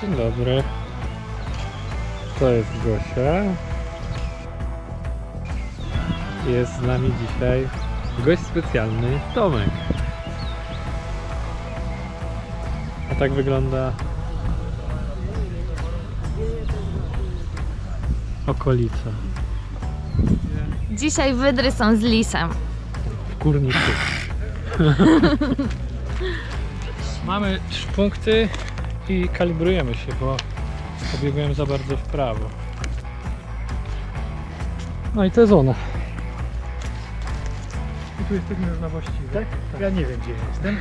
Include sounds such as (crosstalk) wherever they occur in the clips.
Dzień dobry. To jest Gosia. Jest z nami dzisiaj gość specjalny Tomek. A tak wygląda okolica Dzisiaj wydry są z lisem. w Górniku. (laughs) Mamy trzy punkty i kalibrujemy się, bo pobiegłem za bardzo w prawo. No i to jest ona. I tu jesteśmy już na właściwie. Tak? Ja nie wiem gdzie jestem.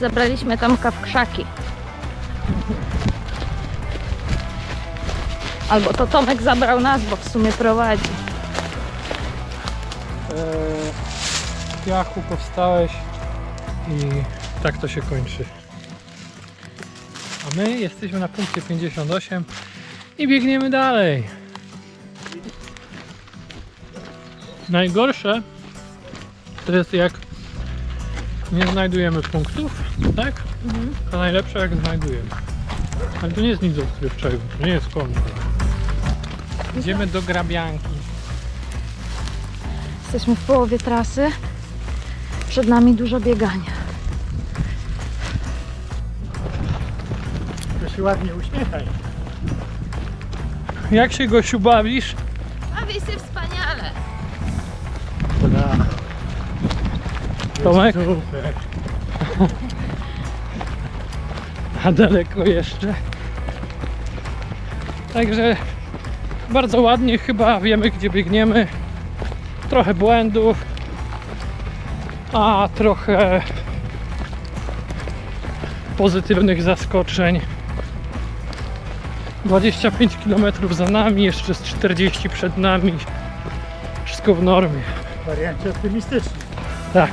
Zabraliśmy Tomka w krzaki. Albo to Tomek zabrał nas, bo w sumie prowadzi. Eee, w piachu powstałeś i tak to się kończy. A my jesteśmy na punkcie 58 i biegniemy dalej. Najgorsze to jest jak nie znajdujemy punktów, tak? To najlepsze jak znajdujemy. Ale to nie jest nic odkrywczego, to nie jest koniec. Idziemy do grabianki. Jesteśmy w połowie trasy. Przed nami dużo biegania. To się ładnie uśmiechaj. Jak się Gosiu bawisz? Bawi się wspaniale. Dobra. Tomek? Super. A daleko jeszcze. Także bardzo ładnie chyba wiemy gdzie biegniemy. Trochę błędów, a trochę pozytywnych zaskoczeń. 25 km za nami, jeszcze z 40 przed nami. Wszystko w normie. W wariancie optymistycznym. Tak.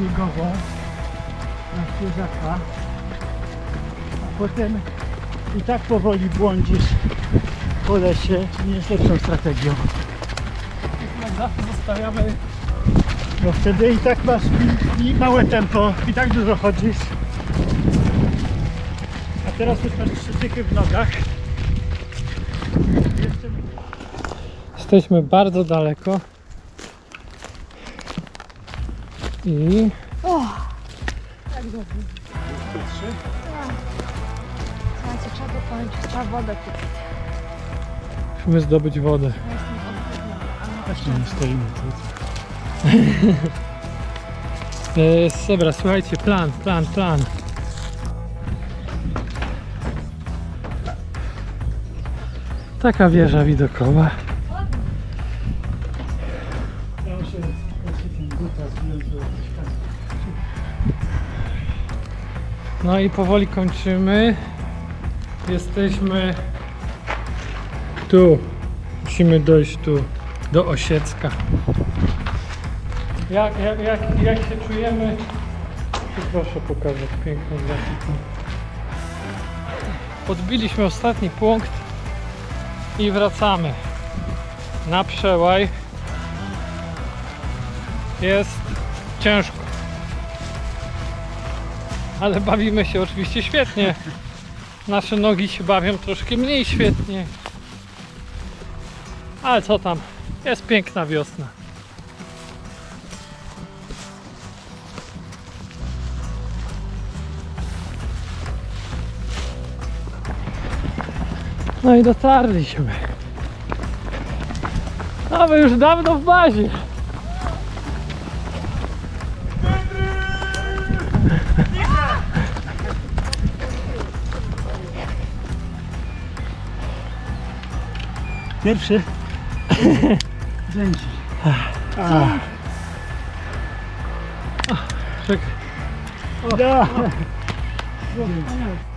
Biegową na świeżaka. A potem i tak powoli błądzisz po lesie. Nie jest lepszą strategią. Jak zawsze zostawiamy Bo wtedy i tak masz i, i małe tempo, i tak dużo chodzisz. A teraz już masz trzy tychy w nogach. Jeszcze Jesteśmy bardzo daleko. I trzy. Słuchajcie, trzeba dokończyć, trzeba wodę kupić. musimy zdobyć wodę. Właśnie nie stoimy tu. (laughs) E, dobra, słuchajcie, plan, plan, plan. Taka wieża widokowa. No i powoli kończymy. Jesteśmy tu. Musimy dojść tu do Osiecka. Jak, jak, jak, jak się czujemy? Proszę pokazać piękną grafikę. Podbiliśmy ostatni punkt i wracamy na przełaj. Jest ciężko. Ale bawimy się oczywiście świetnie. Nasze nogi się bawią troszkę mniej świetnie. Ale co tam? Jest piękna wiosna. No i dotarliśmy. A my już dawno w bazie. Pierwszy. (laughs) Kręci. A. Czekaj. O, da. O, o.